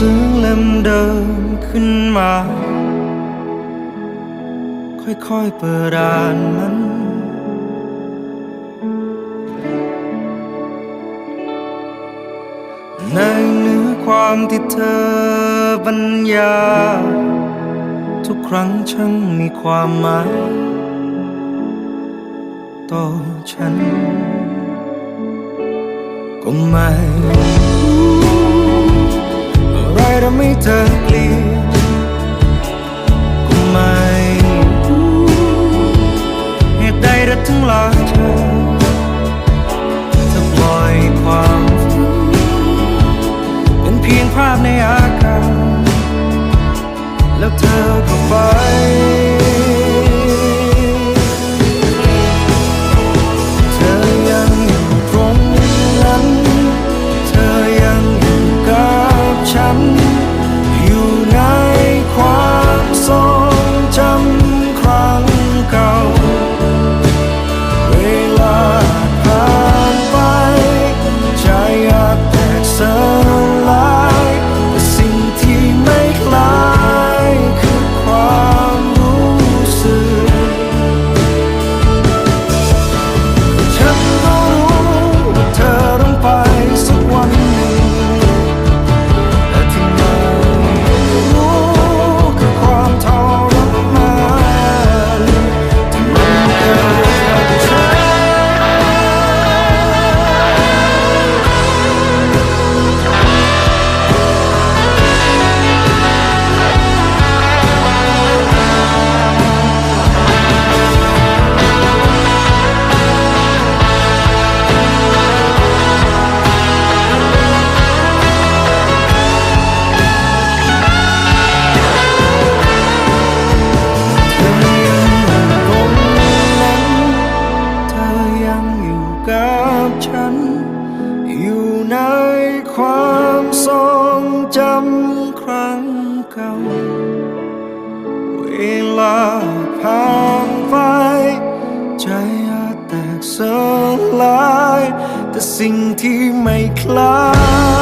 สือเล่มเดิมขึ้นมา ค่อยๆเปิดอ่านมัน ในเนื้อความที่เธอบรรยายทุกครั้งช่างมีความหมาย ต่อฉัน ก็ไม่ ทำให้เธอเกลียดก็ไม่เหตุใดรักทั้งหลายเธอ จำครั้งเก่า เวลาผ่านไป ใจอาจแตกสลาย แต่สิ่งที่ไม่คล้าย